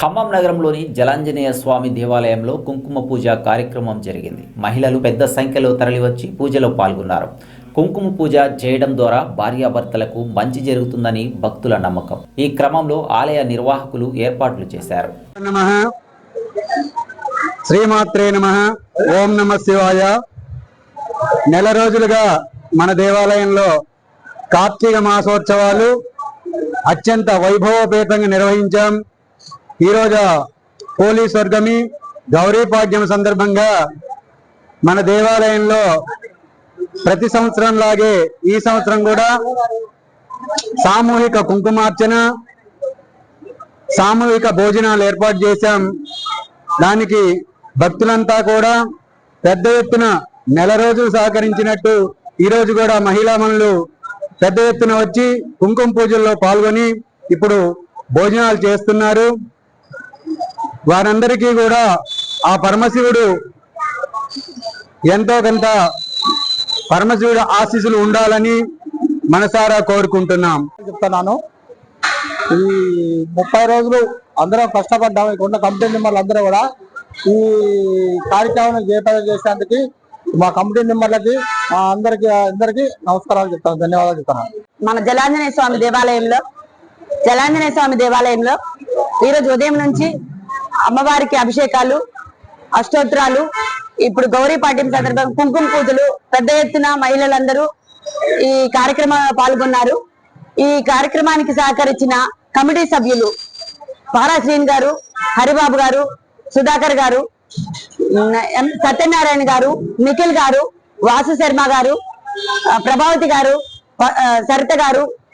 ఖమ్మం నగరంలోని జలాంజనేయ స్వామి దేవాలయంలో కుంకుమ పూజ కార్యక్రమం జరిగింది. మహిళలు పెద్ద సంఖ్యలో తరలివచ్చి పూజలో పాల్గొన్నారు. కుంకుమ పూజ చేయడం ద్వారా భార్యాభర్తలకు మంచి జరుగుతుందని భక్తుల నమ్మకం. ఈ క్రమంలో ఆలయ నిర్వాహకులు ఏర్పాట్లు చేశారు. నమ. శ్రీమాత్రే నమ. ఓం నమ శివాయ. నెల రోజులుగా మన దేవాలయంలో కార్తీక మాసోత్సవాలు అత్యంత వైభవపేతంగా నిర్వహించాం. ఈరోజు పోలీస్ వర్గమి గౌరీపాడ్యం సందర్భంగా మన దేవాలయంలో ప్రతి సంవత్సరం లాగే ఈ సంవత్సరం కూడా సామూహిక కుంకుమార్చన సామూహిక భోజనాలు ఏర్పాటు చేశాం. దానికి భక్తులంతా కూడా పెద్ద ఎత్తున నెల రోజులు సహకరించినట్టు ఈరోజు కూడా మహిళా మనులు పెద్ద ఎత్తున వచ్చి కుంకుమ పూజల్లో పాల్గొని ఇప్పుడు భోజనాలు చేస్తున్నారు. వారందరికీ కూడా ఆ పరమశివుడు ఎంతో కొంత పరమశివుడు ఆశీస్సులు ఉండాలని మనసారా కోరుకుంటున్నాం. చెప్తున్నాను. ఈ ముప్పై రోజులు అందరం కష్టపడ్డాం. ఇక్కడ ఉన్న కమిటీ మెంబర్లు అందరూ కూడా ఈ కార్యక్రమాన్ని జయప్రదం చేసేందుకు మా కమిటీ మెంబర్లకి మా అందరికి అందరికి నమస్కారాలు చెప్తాను. ధన్యవాదాలు చెప్తాను మన జలాంజనేయ స్వామి దేవాలయంలో జలాంజనేయ స్వామి దేవాలయంలో ఈరోజు ఉదయం నుంచి అమ్మవారికి అభిషేకాలు అష్టోత్తరాలు ఇప్పుడు గౌరీ పాఠ్యం సందర్భంగా కుంకుమ పూజలు పెద్ద ఎత్తున మహిళలందరూ ఈ కార్యక్రమంలో పాల్గొన్నారు. ఈ కార్యక్రమానికి సహకరించిన కమిటీ సభ్యులు పారాశ్రీన్ గారు హరిబాబు గారు సుధాకర్ గారు ఎం సత్యనారాయణ గారు నిఖిల్ గారు వాసు శర్మ గారు ప్రభావతి గారు సరిత గారు